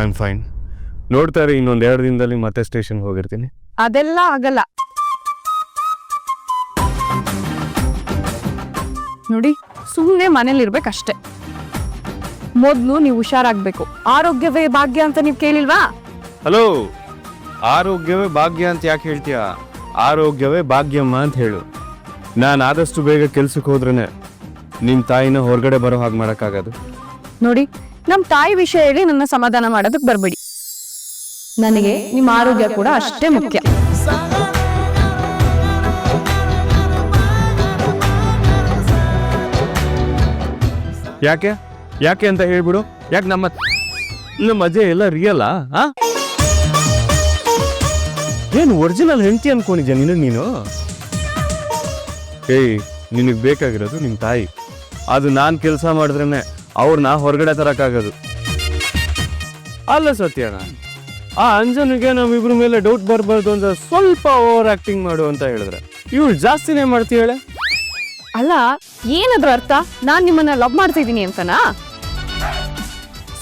I am fine ನೋಡ್ತಾರೆ ಇರಿ ಇನ್ನೊಂದು ಎರಡು ದಿನದಲ್ಲಿ ಮತ್ತೆ ಸ್ಟೇಷನ್ಗೆ ಹೋಗಿರ್ತೀನಿ. ಅದೆಲ್ಲ ಆಗಲ್ಲ. ನೋಡಿ ಸುಮ್ಮನೆ ಮನೇಲಿ ಇರ್ಬೇಕಷ್ಟೆ. ಮೊದಲು ನೀವು ಹುಷಾರಾಗ್ಬೇಕು. ಆರೋಗ್ಯವೇ ಭಾಗ್ಯ ಅಂತ ನೀವು ಕೇಳಿಲ್ವಾ? ಹಲೋ ಆರೋಗ್ಯವೇ ಭಾಗ್ಯ ಅಂತ ಯಾಕೆ ಹೇಳ್ತೀಯ? ಆರೋಗ್ಯವೇ ಭಾಗ್ಯಮ್ಮ ಅಂತ ಹೇಳು. ನಾನು ಆದಷ್ಟು ಬೇಗ ಕೆಲ್ಸಕ್ಕೆ ಹೋದ್ರೇನೆ ನಿಮ್ಮ ತಾಯಿನ ಹೊರಗಡೆ ಬರೋ ಹಾಗೆ ಮಾಡೋಕ್ಕಾಗೋದು. ನೋಡಿ ನಮ್ಮ ತಾಯಿ ವಿಷಯ ಹೇಳಿ ನನ್ನ ಸಮಾಧಾನ ಮಾಡೋದಕ್ಕೆ ಬರಬೇಡಿ. ನನಗೆ ನಿಮ್ಮ ಆರೋಗ್ಯ ಕೂಡ ಅಷ್ಟೇ ಮುಖ್ಯ. ಯಾಕೆ? ಯಾಕೆ ಅಂತ ಹೇಳ್ಬಿಡು. ಯಾಕೆ ನಮ್ಮ ನಮ್ಮ ಅಜ್ಜೆ ಎಲ್ಲ ರಿಯಲ್ ಆ? ಏನು ಒರಿಜಿನಲ್ ಹೆಂಡತಿ ಅನ್ಕೊಂಡಿದ್ಯಾ ನೀನು ನೀನು? ಏಯ್, ನಿನಗೆ ಬೇಕಾಗಿರೋದು ನಿಮ್ಮ ತಾಯಿ. ಅದು ನಾನು ಕೆಲಸ ಮಾಡಿದ್ರೇನೆ. ಅವ್ರನ್ನ ಹೊರಗಡೆ ತರಕ್ಕಾಗೋದು. ಅಲ್ಲ ಸತ್ಯಣ್ಣ ಆ ಅಂಜನಿಗೆ ನಮ್ಮಿಬ್ರ ಮೇಲೆ ಡೌಟ್ ಬರಬಾರ್ದು ಅಂತ ಸ್ವಲ್ಪ ಓವರ್ ಆಕ್ಟಿಂಗ್ ಮಾಡು ಅಂತ ಹೇಳಿದ್ರೆ ಇವಳು ಜಾಸ್ತಿನೇ ಮಾಡ್ತೀಯಳೆ ಅಲ್ಲ ಏನದ್ರ ಅರ್ಥ? ನಾನ್ ನಿಮ್ಮನ್ನ ಲವ್ ಮಾಡ್ತಿದೀನಿ ಅಂತನಾ?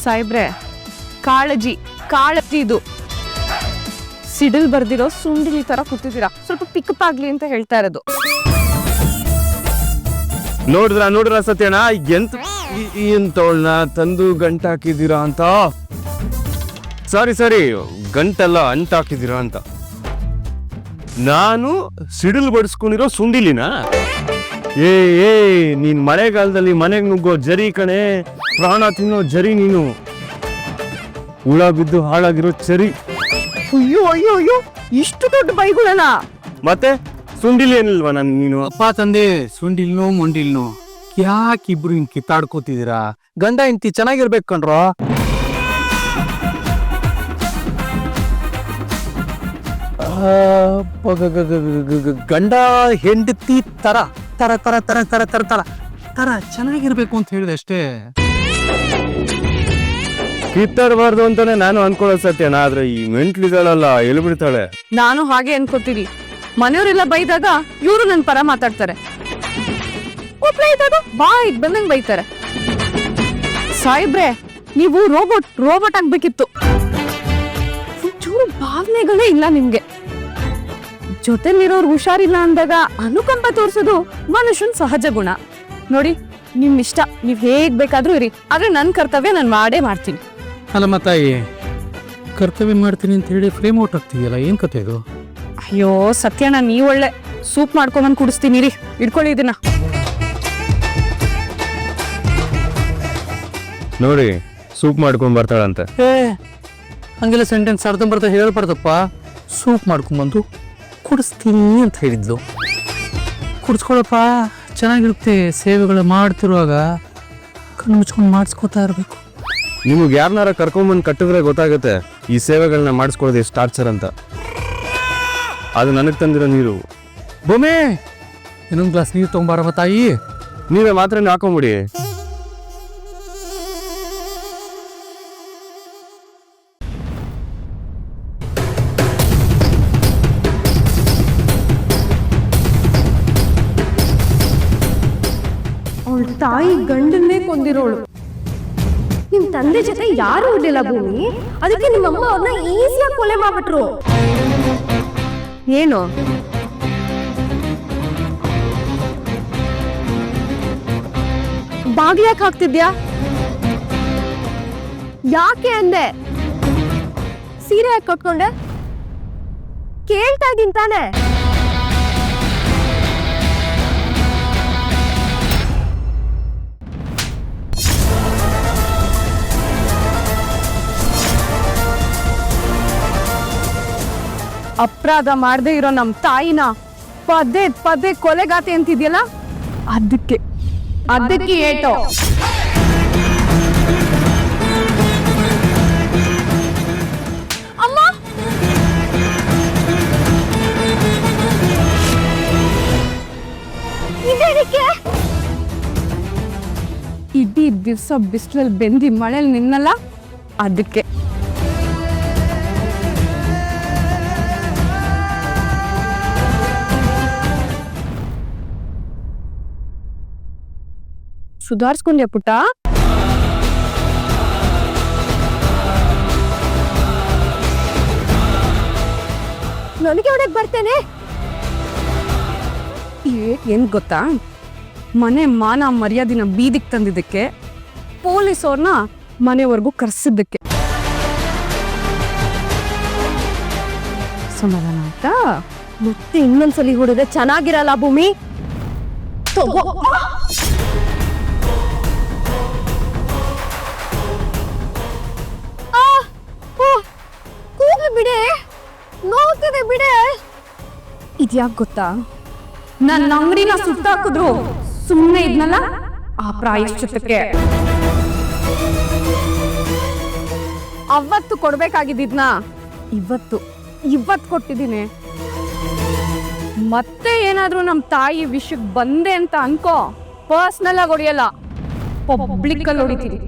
ಸಾಹೇಬ್ರೆ ಕಾಳಜಿ ಕಾಳಜಿ ಇದು. ಸಿಡಿಲ್ ಬರ್ದಿರೋ ಸುಂಡಿಲಿ ತರ ಕೂತಿದ್ದೀರಾ? ಸ್ವಲ್ಪ ಪಿಕಪ್ ಆಗ್ಲಿ ಅಂತ ಹೇಳ್ತಾ ಇರೋದು. ನೋಡಿದ್ರ ನೋಡಿದ್ರ ಸತ್ಯಣ್ಣ? ಎಂತ ಎಂತವಳನ್ನ ತಂದು ಗಂಟ ಹಾಕಿದ್ದೀರಾ ಅಂತ? ಸಾರಿ ಸಾರಿ ಗಂಟೆಲ್ಲ ಅಂಟ ಹಾಕಿದ್ದೀರಾ ಅಂತ. ನಾನು ಸಿಡಿಲ್ ಬಡಿಸ್ಕೊಂಡಿರೋ ಸುಂಡಿಲಿನ ಏ ಏ ನೀನ್ ಮಳೆಗಾಲದಲ್ಲಿ ಮನೆಗೆ ನುಗ್ಗೋ ಜರಿ ಕಣೆ. ಪ್ರಾಣ ತಿನ್ನೋ ಜರಿ ನೀನು. ಹುಳ ಬಿದ್ದು ಹಾಳಾಗಿರೋ ಚರಿ ಅಯ್ಯೋ ಅಯ್ಯೋ ಅಯ್ಯೋ ಇಷ್ಟು ದೊಡ್ಡ ಬೈಗುಳನ? ಮತ್ತೆ ಸುಂಡಿಲಿ ಏನಿಲ್ವಾ ನಾನು ನೀನು? ಅಪ್ಪ ತಂದೆ ಸುಂಡಿಲ್ನೋ ಮುಂಡಿಲ್ನೋ? ಯಾಕೆ ಇಬ್ರು ಹಿಂಗ್ ಕಿತ್ತಾಡ್ಕೋತಿದ್ದೀರಾ? ಗಂಡ ಹೆಂಡತಿ ಚೆನ್ನಾಗಿರ್ಬೇಕು ಕಣ್ರೋ. ಆ, ಪ- ಗ- ಗ- ಗ- ಗ- ಗ- ಗಂಡ ಹೆಂಡತಿ ತರ ತರ ತರ ತರ ತರ ತರ ತರ ತರ ಚೆನ್ನಾಗಿರ್ಬೇಕು ಅಂತ ಹೇಳಿದೆ ಅಷ್ಟೇ. ಕಿತ್ತಾಡಬಾರ್ದು ಅಂತಾನೆ ನಾನು ಅನ್ಕೊಳ್ಳೋ ಸತ್ಯನ ಆದ್ರೆ ಈ ಮೆಂಟ್ಲಿದಾಳಲ್ಲ ಎಲ್ಲಿ ಬಿಡ್ತಾಳೆ ನಾನು ಹಾಗೆ ಅನ್ಕೋತೀನಿ. ಮನೆಯವರೆಲ್ಲ ಬೈದಾಗ ಇವರು ನನ್ನ ಪರ ಮಾತಾಡ್ತಾರೆ. ಒಬ್ಳೆ ಬಾಯ್ ಬಾಯಿಗೆ ಬಂದಂಗ್ ಬೈತಾರೆ. ಸಾಯಿಬ್ರೆ ನೀವು ರೋಬೋಟ್ ರೋಬೋಟ್ ಆಗ್ಬೇಕಿತ್ತು. ಚೂರು ಭಾವನೆಗಳೇ ಇಲ್ಲ ನಿಮ್ಗೆ. ಜೊತೆಲಿರೋರ್ಗೆ ಹುಷಾರಿಲ್ಲ ಅಂದಾಗ ಅನುಕಂಪ ತೋರಿಸೋದು ಮನುಷ್ಯನ್ ಸಹಜ ಗುಣ. ನೋಡಿ ನಿಮ್ ಇಷ್ಟ ನೀವ್ ಹೇಗ್ ಬೇಕಾದ್ರೂ ಇರಿ. ಆದ್ರೆ ನನ್ ಕರ್ತವ್ಯ ನಾನು ಮಾಡೇ ಮಾಡ್ತೀನಿ. ಅಲ್ಲಮ್ಮ ತಾಯಿ ಕರ್ತವ್ಯ ಮಾಡ್ತೀನಿ ಅಂತ ಹೇಳಿ ಫ್ರೇಮ್ ಔಟ್ ಆಗ್ತಿದೆಯಲ್ಲ ಏನ್ ಕತೆ ಇದು? ಅಯ್ಯೋ ಸತ್ಯಣ್ಣ ನೀ ಒಳ್ಳೆ. ಸೂಪ್ ಮಾಡ್ಕೊಂಬಂದ್ ಕುಡಿಸ್ತೀನಿ ರೀ ಇಟ್ಕೊಳ್ಳಿ ಇದನ್ನ. ನೋಡಿ ಸೂಪ್ ಮಾಡ್ಕೊಂಡ್ ಬರ್ತಾಳಂತೆ. ಏ ಹಂಗೆಲ್ಲ ಸೆಂಟೆನ್ಸ್ ಅರ್ಧಂಬರ್ಧ ಹೇಳ್ಬಾರ್ದಪ್ಪ. ಸೂಪ್ ಮಾಡ್ಕೊಂಬಂದು ಕುಡಿಸ್ತೀನಿ ಅಂತ ಹೇಳಿದ್ಲು. ಕುಡಿಸ್ಕೊಳಪ್ಪ ಚೆನ್ನಾಗಿರುತ್ತೆ ಸೇವೆಗಳು ಮಾಡ್ತಿರುವಾಗ. ಕಣ್ಣು ಮುಚ್ಕೊಂಡು ಮಾಡಿಸ್ಕೊತಾ ಇರಬೇಕು. ನಿಮಗೆ ಯಾರನ್ನಾರ ಕರ್ಕೊಂಬಂದು ಕಟ್ಟಿದ್ರೆ ಗೊತ್ತಾಗುತ್ತೆ ಈ ಸೇವೆಗಳನ್ನ ಮಾಡಿಸ್ಕೊಳ್ಳೋದು ಎಷ್ಟು ಟಾರ್ಚರ್ ಅಂತ. ಅದು ನನಗೆ ತಂದಿರೋ ನೀರು. ಬೊಮ್ಮೆ ಇನ್ನೊಂದು ಗ್ಲಾಸ್ ನೀರು ತೊಗೊಂಬಾರಮ್ಮ ತಾಯಿ ನೀವೇ ಮಾತ್ರ ಹಾಕೊಂಬಿಡಿ. ತಂದೆ ಜೊತೆ ಯಾರು ಇರ್ಲಿಲ್ಲ ಭೂಮಿ. ಅದಕ್ಕೆ ನಿಮ್ಮಮ್ಮ ಅವ್ರನ್ನ ಈಸಿಯಾಗಿ ಕೊಲೆ ಮಾಡ್ಬಿಟ್ರು. ಏನು? ಬಾಗ್ಲ್ಯಾಕ್ ಹಾಕ್ತಿದ್ಯಾ? ಯಾಕೆ ಅಂದೆ? ಸೀರೆ ಯಾಕೆ ಕಟ್ಕೊಂಡೆ? ಕೇಳ್ತಾ ಇದ್ದೀನಿ ತಾನೆ. ಅಪರಾಧ ಮಾಡದೆ ಇರೋ ನಮ್ಮ ತಾಯಿನ ಪದೇ ಪದೇ ಕೊಲೆಗಾತಿ ಅಂತಿದ್ಯಲ್ಲ? ಅದಕ್ಕೆ ಅದಕ್ಕೆ ಏಟೋ. ಇಡೀ ದಿವ್ಸ ಬಿಸಿಲಲ್ಲಿ ಬೆಂದಿ ಮಳೆಲಿ ನಿನ್ನಲ್ಲ? ಅದಕ್ಕೆ ಸುಧಾರಿಸ್ಕೊಂಡ್ಯಾ ಪುಟ್ಟ? ನನಗೆ ಹೊಡೆಯಕ್ ಬರ್ತೇನೆ. ಏನ್ ಗೊತ್ತಾ? ಮನೆ ಮಾನ ಮರ್ಯಾದಿನ ಬೀದಿಗೆ ತಂದಿದ್ದಕ್ಕೆ ಪೊಲೀಸ್ ಅವ್ರನ್ನ ಮನೆವರೆಗೂ ಕರೆಸಿದ್ದಕ್ಕೆ. ಸಮಾಧಾನ ಆಯ್ತಾ? ಮತ್ತೆ ಇನ್ನೊಂದ್ಸಲಿ ಹೊಡೆದ್ರೆ ಚೆನ್ನಾಗಿರಲ್ಲ ಭೂಮಿ? ಬಿಡೆ. ನೋಡ್ತಿದೆ ಬಿಡೆ. ಇದ್ಯಾಕ್ ಗೊತ್ತಾ? ನನ್ನ ಅಂಗಡಿನ ಸುತ್ತಾಕಿದ್ರು ಸುಮ್ಮನೆ ಇದ್ನಲ್ಲ? ಆ ಪ್ರಾಯಶ್ಚಿತ್ತಕ್ಕೆ ಅವತ್ತು ಕೊಡ್ಬೇಕಾಗಿದ್ದಿದ್ನ? ಇವತ್ತು. ಇವತ್ತು ಕೊಟ್ಟಿದ್ದೀನಿ. ಮತ್ತೆ ಏನಾದರೂ ನಮ್ಮ ತಾಯಿ ವಿಷಯಕ್ಕೆ ಬಂದೆ ಅಂತ ಅನ್ಕೋ. ಪರ್ಸ್ನಲ್ ಆಗಿ ಹೊಡಿಯಲ್ಲ. ಪಬ್ಲಿಕ್ ಅಲ್ಲಿ ಹೊಡಿತೀನಿ.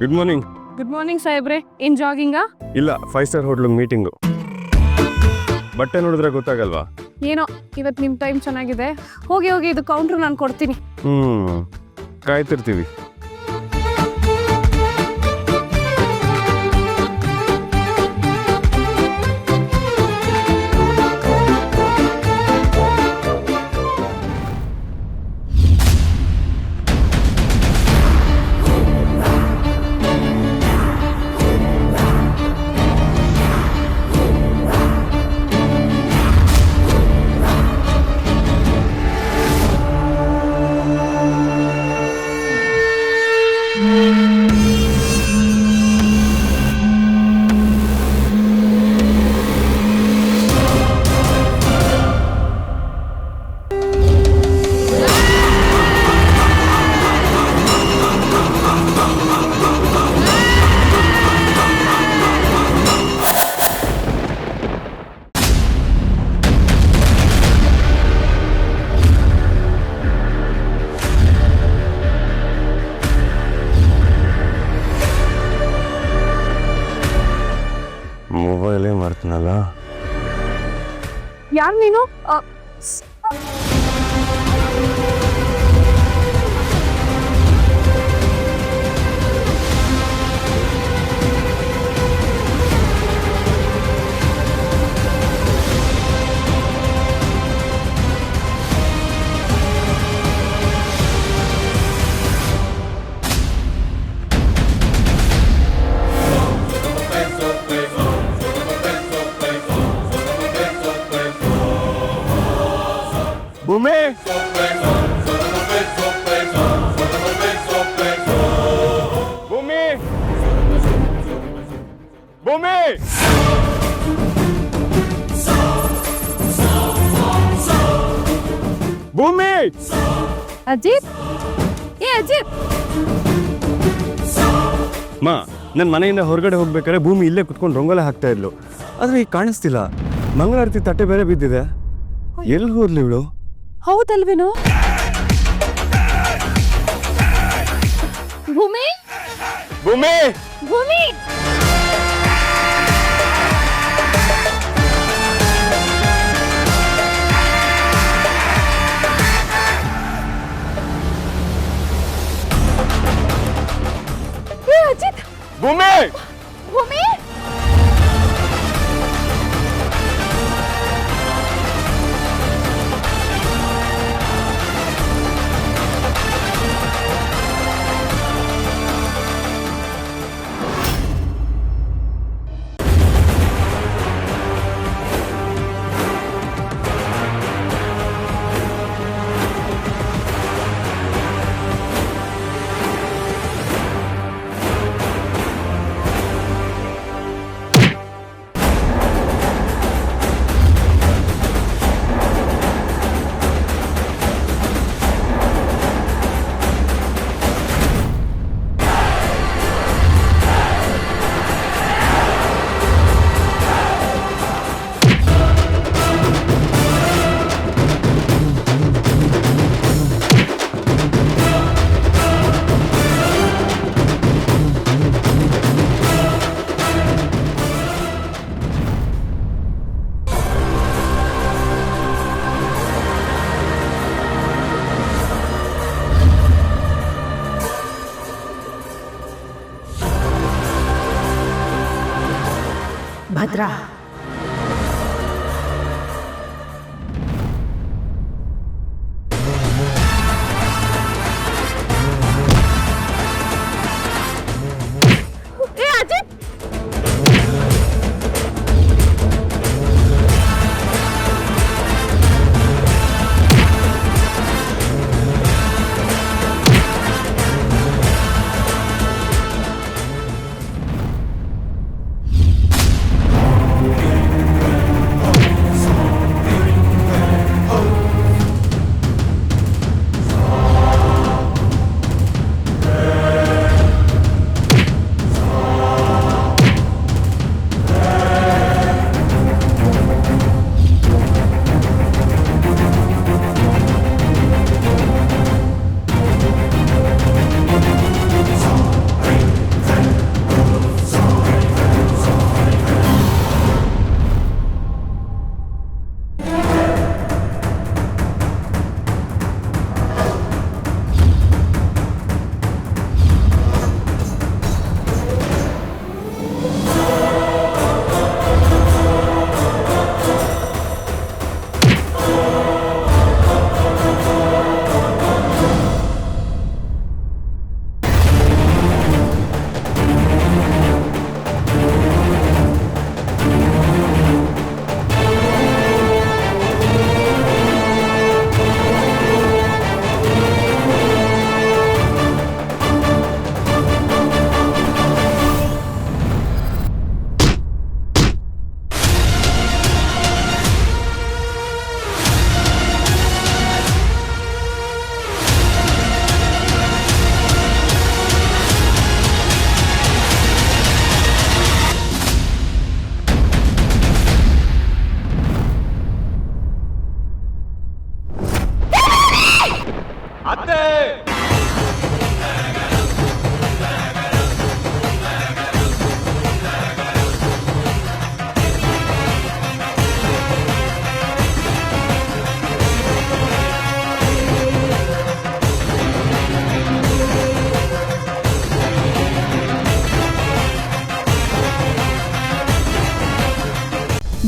ಗುಡ್ ಮಾರ್ನಿಂಗ್ ಗುಡ್ ಮಾರ್ನಿಂಗ್ ಸಾಹೇಬ್ರೆ. ಏನ್ ಜಾಗಿಂಗಾ ಇಲ್ಲ ಫೈವ್ ಸ್ಟಾರ್ ಹೋಟ್ಲಿಗೆ ಮೀಟಿಂಗು ಬಟ್ಟೆ ನೋಡಿದ್ರೆ ಗೊತ್ತಾಗಲ್ವಾ? ಏನೋ ಇವತ್ತು ನಿಮ್ಮ ಟೈಮ್ ಚೆನ್ನಾಗಿದೆ. ಹೋಗಿ ಹೋಗಿ ಇದು ಕೌಂಟ್ರ್ ನಾನು ಕೊಡ್ತೀನಿ. ಹ್ಮ್ ಕಾಯ್ತಿರ್ತೀವಿ. ಯಾರು ನೀನು ಮಾ ನನ್ನ ಮನೆಯಿಂದ ಹೊರಗಡೆ ಹೋಗ್ಬೇಕಾದ್ರೆ ಭೂಮಿ ಇಲ್ಲೇ ಕುತ್ಕೊಂಡು ರಂಗೋಲೆ ಹಾಕ್ತಾ ಇದ್ಲು. ಆದ್ರೆ ಈಗ ಕಾಣಿಸ್ತಿಲ್ಲ. ಮಂಗಳಾರತಿ ತಟ್ಟೆ ಬೇರೆ ಬಿದ್ದಿದೆ. ಎಲ್ಲಿ ಹೋದ್ಲಿ ಇವಳು? ಹೌದಲ್ವೇನು? ಭೂಮಿ? ಭೂಮಿ! ಭೂಮಿ! Gourmet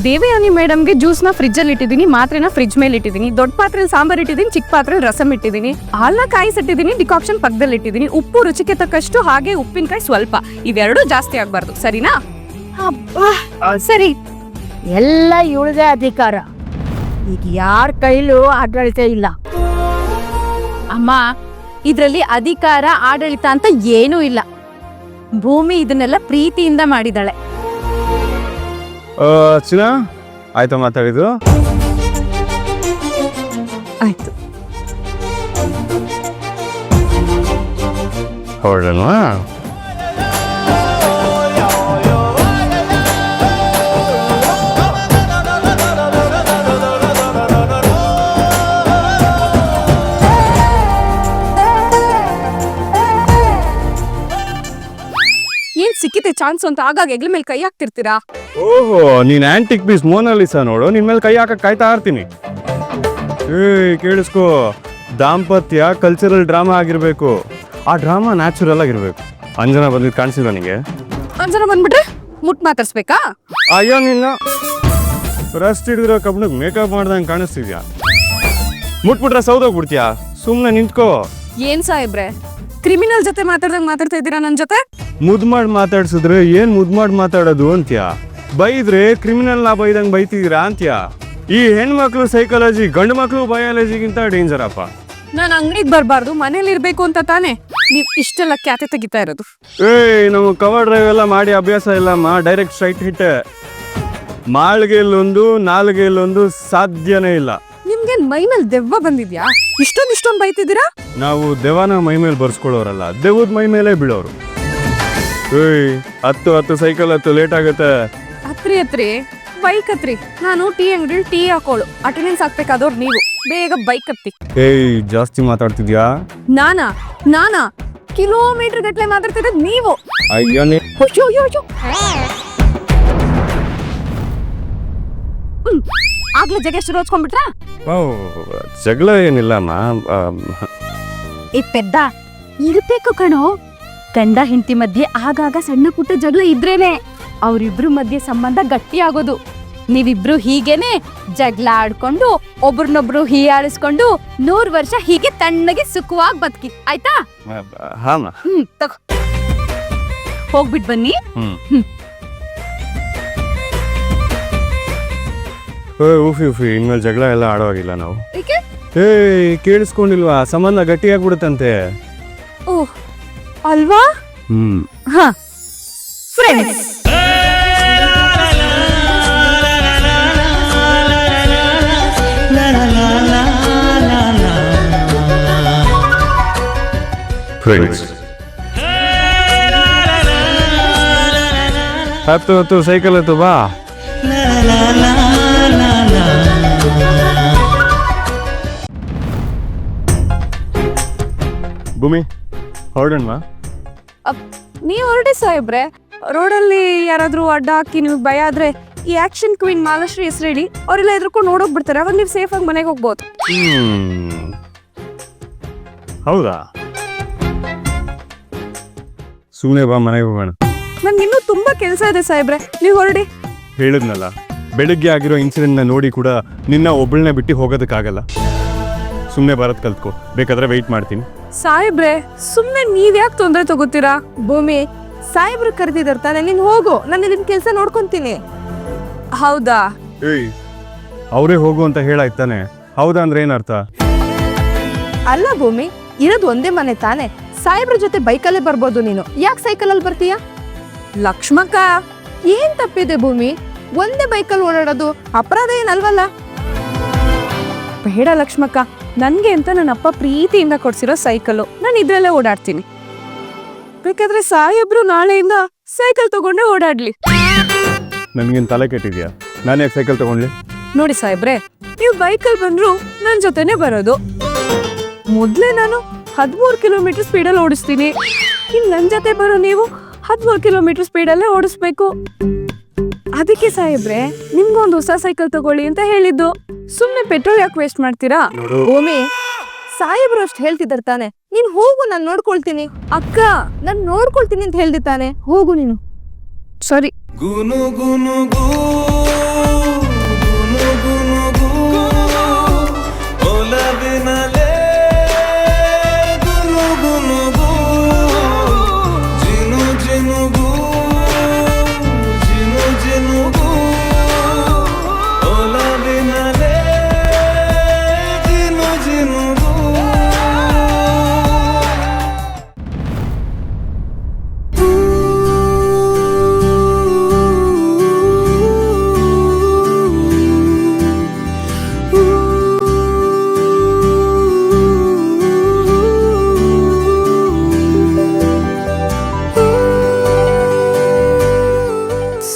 ದೇವಯಾನಿ ಮೇಡಮ್ಗೆ ಜ್ಯೂಸ್ನ ಫ್ರಿಜ್ಜಲ್ಲಿ ಇಟ್ಟಿದ್ದೀನಿ ಮಾತ್ರೆನ ಫ್ರಿಜ್ ಮೇಲೆ ಇಟ್ಟಿದ್ದೀನಿ ದೊಡ್ಡ ಪಾತ್ರೆಲಿ ಸಾಂಬಾರ್ ಇಟ್ಟಿದ್ದೀನಿ ಚಿಕ್ಕ ಪಾತ್ರೆ ರಸಂ ಇಟ್ಟಿದ್ದೀನಿ ಹಾಲ್ನ ಕಾಯಿಸಿಟ್ಟಿದ್ದೀನಿ ಡಿಕಾಕ್ಷನ್ ಪಕ್ಕದಲ್ಲಿ ಇಟ್ಟಿದ್ದೀನಿ ಉಪ್ಪು ರುಚಿಗೆ ತಕ್ಕಷ್ಟು ಹಾಗೆ ಉಪ್ಪಿನಕಾಯಿ ಸ್ವಲ್ಪ ಇವೆರಡೂ ಜಾಸ್ತಿ ಆಗಬಾರ್ದು ಸರಿನಾ? ಅಬ್ಬಾ ಸರಿ. ಎಲ್ಲ ಇವಳದೇ ಅಧಿಕಾರ. ಈಗ ಯಾರ ಕೈಲೂ ಆಡಳಿತ ಇಲ್ಲ. ಅಮ್ಮ ಇದರಲ್ಲಿ ಅಧಿಕಾರ ಆಡಳಿತ ಅಂತ ಏನೂ ಇಲ್ಲ. ಭೂಮಿ ಇದನ್ನೆಲ್ಲ ಪ್ರೀತಿಯಿಂದ ಮಾಡಿದಾಳೆ ಚಿನ್ನ ಆಯ್ತಾ ಮಾತಾಡಿದ್ದು ಆಯ್ತು ಹೊರಡಲ್ವಾ ಚಾನ್ಸ್ ಅಂತ ಆಗಾಗ ಎಗ್ಲ ಮೇಲೆ ಕೈ ಹಾಕ್ತಿರ್ತೀರಾ? ಓಹೋ ನೀನ್ ಆಂಟಿಕ್ ಪೀಸ್ ಮೋನಾಲಿಸಾ ನೋಡು. ನಿನ್ ಮೇಲೆ ಕೈ ಹಾಕಕ್ ಕಾಯ್ತಾ ಇರ್ತೀನಿ. ಏ ಕೇಳಿಸ್ಕೋ. ದಾಂಪತ್ಯ ಕಲ್ಚರಲ್ ಡ್ರಾಮಾ ಆಗಿರ್ಬೇಕು. ಆ ಡ್ರಾಮಾ ನ್ಯಾಚುರಲ್ ಆಗಿರ್ಬೇಕು. ಅಂಜನ ಬಂದಿದ್ ಕಾಣಿಸಿಲ್ಲ ನಿಂಗೆ? ಅಂಜನ ಬಂದ್ಬಿಟ್ರೆ ಮುಟ್ ಮಾತಾಡ್ಸ್ಬೇಕಾ? ಅಯ್ಯೋ ನಿನ್ನ. ರಸ್ಟ್ ಹಿಡಿದಿರೋ ಕಬ್ಬಣಿಗೆ ಮೇಕಪ್ ಮಾಡ್ದಂಗೆ ಕಾಣಿಸ್ತಿದ್ಯಾ? ಮುಟ್ಬಿಟ್ರೆ ಸೌದೋಗ್ಬಿಡ್ತೀಯಾ? ಸುಮ್ಮನೆ ನಿಂತ್ಕೋ. ಏನ್ ಸಾಹೇಬ್ರೆ? ಕ್ರಿಮಿನಲ್ ಜೊತೆ ಮಾತಾಡ್ದಂಗ್ ಮಾತಾಡ್ತಾ ಇದ್ದೀರಾ ನನ್ ಜೊತೆ? ಮುದ್ ಮಾಡಿ ಮಾತಾಡ್ಸಿದ್ರೆ ಏನ್ ಮುದ್ದು ಮಾಡಿ ಮಾತಾಡೋದು ಅಂತ್ಯ? ಬೈದ್ರೆ ಕ್ರಿಮಿನಲ್ ನಾ ಬೈದಂಗ್ ಬೈತಿದ್ದೀರಾ ಅಂತ್ಯ? ಈ ಹೆಣ್ಮಕ್ಳು ಸೈಕಾಲಜಿ ಗಂಡು ಮಕ್ಳು ಬಯಾಲಜಿಗಿಂತ ಡೇಂಜರ್ ಅಪ್ಪ. ನಾನು ಅಂಗಡಿಗೆ ಬರಬಾರ್ದು ಮನೇಲಿ ಇರಬೇಕು ಅಂತ ತಾನೇ. ನೀವು ಇಷ್ಟೆಲ್ಲ ಕ್ಯಾತೆ ತೆಗಿತಾ ಇರೋದು. ಏಯ್ ನಮ್ಮ ಕವರ್ ಡ್ರೈವ್ ಎಲ್ಲ ಮಾಡಿ ಅಭ್ಯಾಸ ಇಲ್ಲಮ್ಮ ಡೈರೆಕ್ಟ್ ಸ್ಟ್ರೈಟ್ ಹಿಟ್ ಮಾಳ್ಗೆಲ್ಲೊಂದು ನಾಲ್ಗೆಲ್ಲೊಂದು ಸಾಧ್ಯನೇ ಇಲ್ಲ. ನಿಮ್ಗೆ ಮೈ ಮೇಲೆ ದೆವ್ವ ಬಂದಿದ್ಯಾ? ಇಷ್ಟೊಂದು ಇಷ್ಟೊಂದು ಬೈತಿದ್ದೀರಾ? ನಾವು ದೆವ್ವನ ಮೈ ಮೇಲೆ ಬರ್ಸ್ಕೊಳ್ಳೋರಲ್ಲ ದೆವ್ವದ ಮೈ ಮೇಲೆ ಬೀಳೋರು. ಏಯ್ ಹತ್ತು ಹತ್ತು ಸೈಕಲ್ ಹತ್ತು ಲೇಟ್ ಆಗುತ್ತೆ. ಹತ್ರಿ ಹತ್ರಿ. ಬೈಕ್ ಹತ್ರಿ. ನಾನು ಟೀ ಅಂಗಡಿ ಟೀ ಹಾಕೋಳು. ಅಟೆಂಡೆನ್ಸ್ ಹಾಕ್ಬೇಕಾದವ್ರು ನೀವು. ಬೇಗ ಬೈಕ್ ಹತ್ತಿ. ಏಯ್ ಜಾಸ್ತಿ ಮಾತಾಡ್ತಿದ್ಯಾ? ನಾನಾ? ನಾನಾ? ಕಿಲೋಮೀಟರ್ ಗಟ್ಲೆ ಮಾತಾಡ್ತಿರೋದು ನೀವು. ಅಯ್ಯೋ ನೀ ಅಯ್ಯೋ ಅಯ್ಯೋ ಅಯ್ಯೋ. ಹ್ಮ್. ಆಗ್ಲೇ ಜಗ ಶುರು ಹಚ್ಕೊಂಡ್ಬಿಟ್ರಾ ಓ, ಜಗಳ ಏನಿಲ್ಲಮ್ಮ ಆ, ಈ ಪೆದ್ದ. ಇರ್ಬೇಕು ಕಣೋ. ಗಂಡ ಹೆಂಡತಿ ಮಧ್ಯೆ ಆಗಾಗ ಸಣ್ಣ ಪುಟ್ಟ ಜಗಳ ಇದ್ರೇನೆ. ಅವರಿಬ್ರು ಮಧ್ಯೆ ಸಂಬಂಧ ಗಟ್ಟಿಯಾಗೋದು ನೀವಿಬ್ರು ಹೀಗೇನೆ ಜಗಳ ಆಡ್ಕೊಂಡು ಒಬ್ರನ್ನೊಬ್ರು ಹೀಯಾಳಿಸ್ಕೊಂಡು ನೂರ್ ವರ್ಷ ಹೀಗೆ ತಣ್ಣಗೆ ಸುಖವಾಗಿ ಬದುಕಿ. ಆಯ್ತಾ? ಹಾಮ ತಗೋ. ಹೋಗ್ಬಿಟ್ ಬನ್ನಿ. ಉಫಿ ಉಫಿ ಇನ್ಮೇಲೆ ಜಗಳ ಎಲ್ಲ ಆಡೋವಾಗಿಲ್ಲ ನಾವು. ಹೇ ಏ ಕೇಳಿಸ್ಕೊಂಡಿಲ್ವಾ? ಸಂಬಂಧ ಗಟ್ಟಿಯಾಗ್ಬಿಡುತ್ತಂತೆ. ಓಹ್ ಅಲ್ವಾ? ಹ್ಮ್. ಹಾ. ಫ್ರೆಂಡ್ಸ್ ಫ್ರೆಂಡ್ಸ್ ಹತ್ತು ಹತ್ತು ಸೈಕಲ್ ಹತ್ತು ಬಾ. ಭೂಮಿ ಹೊರಡೋಣವಾ? ನೀವ್ ಹೊರಡಿ ಸಾಹೇಬ್ರೆ. ರೋಡಲ್ಲಿ ಯಾರಾದರೂ ಅಡ್ಡ ಹಾಕಿ ನಿಮ್ಗೆ ಭಯ ಆದ್ರೆ ಈ ಆಕ್ಷನ್ ಕ್ವೀನ್ ಮಾಲಶ್ರೀ ಹೆಸರು ಹೇಳಿ ಅವರೆಲ್ಲ ಎದ್ರಕೊಂಡು ನೋಡೋಗ್ಬಿಡ್ತಾರೆ. ಅವಾಗ ನೀವು ಸೇಫ್ ಆಗಿ ಮನೆಗೆ ಹೋಗ್ಬೋದು. ಹೌದಾ? ಸುಮ್ಮನೆ ಬಾ ಮನೆಗೆ ಹೋಗೋಣ. ನನ್ಗೆ ಇನ್ನೂ ತುಂಬಾ ಕೆಲಸ ಇದೆ ಸಾಹೇಬ್ರೆ. ನೀವು ಹೊರಡಿ. ಹೇಳಿದ್ನಲ್ಲ ಬೆಳಗ್ಗೆ ಆಗಿರೋ ಇನ್ಸಿಡೆಂಟ್ನ ನೋಡಿ ಕೂಡ ನಿನ್ನ ಒಬ್ಬಳನ್ನೇ ಬಿಟ್ಟು ಹೋಗೋದಕ್ಕಾಗಲ್ಲ. ಸುಮ್ಮನೆ ಬರೋದು ಕಲ್ತ್ಕೋ. ಬೇಕಾದ್ರೆ ವೆಯ್ಟ್ ಮಾಡ್ತೀನಿ. ಸಾಹೇಬ್ರೆ ಸುಮ್ಮನೆ ನೀವ್ ಯಾಕೆ ತೊಂದರೆ ತಗೋತೀರಾ? ಭೂಮಿ ಸಾಹೇಬ್ರು ಕರೆದಿದ್ದಾರೆ ತಾನೆ ನೀನ್ ಹೋಗು ನಾನು ಇಲ್ಲಿ ಕೆಲಸ ನೋಡ್ಕೊಂತೀನಿ. ಹೌದಾ? ಏಯ್ ಅವರೇ ಹೋಗು ಅಂತ ಹೇಳಾಯ್ತಾನೆ ಹೌದಾ ಅಂದ್ರೆ ಏನರ್ಥ? ಅಲ್ಲ ಭೂಮಿ ಇರೋದು ಒಂದೇ ಮನೆ ತಾನೆ. ಸಾಹೇಬ್ರ ಜೊತೆ ಬೈಕಲ್ಲೇ ಬರ್ಬೋದು ನೀನು. ಯಾಕೆ ಸೈಕಲಲ್ಲಿ ಬರ್ತೀಯ? ಲಕ್ಷ್ಮಕ್ಕ ಏನ್ ತಪ್ಪಿದೆ ಭೂಮಿ? ಒಂದೇ ಬೈಕಲ್ಲಿ ಓಡಾಡೋದು ಅಪರಾಧ ಏನಲ್ವಲ್ಲ? ಬೇಡ ಲಕ್ಷ್ಮಕ್ಕ ನನ್ಗೆ ಅಂತ ನನ್ನ ಅಪ್ಪ ಪ್ರೀತಿಯಿಂದ ಕೊಡ್ಸಿರೋ ಸೈಕಲ್ಲು. ನಾನು ಇದ್ರಲ್ಲೇ ಓಡಾಡ್ತೀನಿ. ಬೇಕಾದ್ರೆ ಸಾಹೇಬ್ರು ನಾಳೆಯಿಂದ ಸೈಕಲ್ ತಗೊಂಡೇ ಓಡಾಡ್ಲಿ. ನನಗೇನು ತಲೆ ಕೆಟ್ಟಿದ್ಯಾ? ನಾನು ಯಾಕೆ ಸೈಕಲ್ ತಗೊಂಡ್ಲಿ? ನೋಡಿ ಸಾಹೇಬ್ರೆ ನೀವು ಬೈಕಲ್ಲಿ ಬಂದ್ರು ನನ್ನ ಜೊತೆನೆ ಬರೋದು. ಮೊದಲೇ ನಾನು ಹದಿಮೂರು ಕಿಲೋಮೀಟರ್ ಸ್ಪೀಡಲ್ಲಿ ಓಡಿಸ್ತೀನಿ. ಇನ್ನು ನನ್ನ ಜೊತೆ ಬರೋ ನೀವು ಹದಿಮೂರು ಕಿಲೋಮೀಟರ್ ಸ್ಪೀಡಲ್ಲೇ ಓಡಿಸ್ಬೇಕು. ಅದಕ್ಕೆ ಸಾಹೇಬ್ರೆ ನಿಮ್ಗೊಂದು ಹೊಸ ಸೈಕಲ್ ತಗೊಳ್ಳಿ ಅಂತ ಹೇಳಿದ್ದು. ಸುಮ್ಮನೆ ಪೆಟ್ರೋಲ್ ಯಾಕೆ ವೇಸ್ಟ್ ಮಾಡ್ತೀರಾ? ಭೂಮಿ ಸಾಹೇಬ್ರು ಅಷ್ಟು ಹೇಳ್ತಿದ್ದಾರೆ ತಾನೆ. ನೀನ್ ಹೋಗು ನಾನು ನೋಡ್ಕೊಳ್ತೀನಿ. ಅಕ್ಕ ನಾನು ನೋಡ್ಕೊಳ್ತೀನಿ ಅಂತ ಹೇಳ್ದೆ ತಾನೆ. ಹೋಗು ನೀನು. ಸರಿ. ಗುನು ಗುನು ಗುನು ಗುನು ಗುನು ಒಲವಿನಲೆ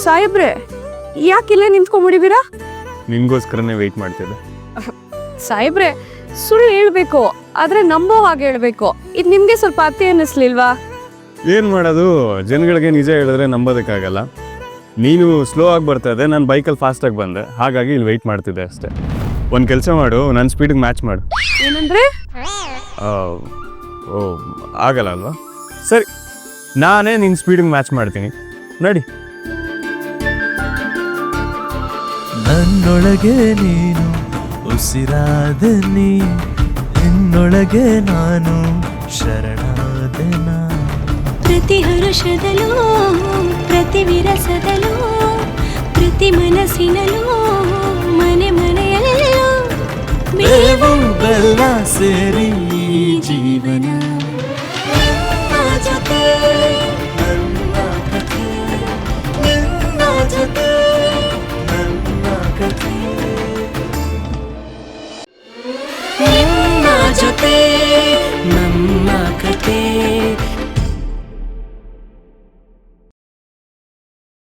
ಸಾಹೇಬ್ರೆ ಯಾಕಿಲ್ಲೇ ನಿಂತ್ಕೊಂಡ್ಬಿಡಿದೀರಾ ನಿನ್ಗೋಸ್ಕರನೇ ವೆಯ್ಟ್ ಮಾಡ್ತಿದ್ದೆ. ಸಾಹೇಬ್ರೆ ಸುಳ್ಳು ಹೇಳ್ಬೇಕು ಆದ್ರೆ ನಂಬೋ ಹಾಗೆ ಹೇಳ್ಬೇಕು. ಇದು ನಿಮ್ಗೆ ಸ್ವಲ್ಪ ಅತ್ತೆ ಅನ್ನಿಸ್ಲಿಲ್ವಾ? ಏನು ಮಾಡೋದು? ಜನಗಳಿಗೆ ನಿಜ ಹೇಳಿದ್ರೆ ನಂಬೋದಕ್ಕಾಗಲ್ಲ. ನೀನು ಸ್ಲೋ ಆಗಿ ಬರ್ತಾ ಇದೆ ನಾನು ಬೈಕಲ್ಲಿ ಫಾಸ್ಟಾಗಿ ಬಂದೆ. ಹಾಗಾಗಿ ಇಲ್ಲಿ ವೆಯ್ಟ್ ಮಾಡ್ತಿದ್ದೆ ಅಷ್ಟೇ. ಒಂದು ಕೆಲಸ ಮಾಡು ನನ್ನ ಸ್ಪೀಡಿಗೆ ಮ್ಯಾಚ್ ಮಾಡು. ಏನಂದ್ರೆ? ಆ, ಓ ಆಗಲ್ಲ ಅಲ್ವಾ? ಸರಿ ನಾನೇ ನಿನ್ನ ಸ್ಪೀಡಿಗೆ ಮ್ಯಾಚ್ ಮಾಡ್ತೀನಿ. ನಡಿ. ನನ್ನೊಳಗೆ ನೀನು ಉಸಿರಾದ ನೀ ನಿನ್ನೊಳಗೆ ನಾನು ಶರಣಾದನ? ಪ್ರತಿ ಹರುಷದಲ್ಲೂ ಪ್ರತಿ ವಿರಸದಲ್ಲೂ ಪ್ರತಿ ಮನಸ್ಸಿನಲ್ಲೂ ಮನೆ ಮನೆಯಲ್ಲೂ ಮೇವು ಬೆಲ್ಲ ಸೇರಿ ಜೀವನ. ಜೊತೆ ಜೊತೆ. 你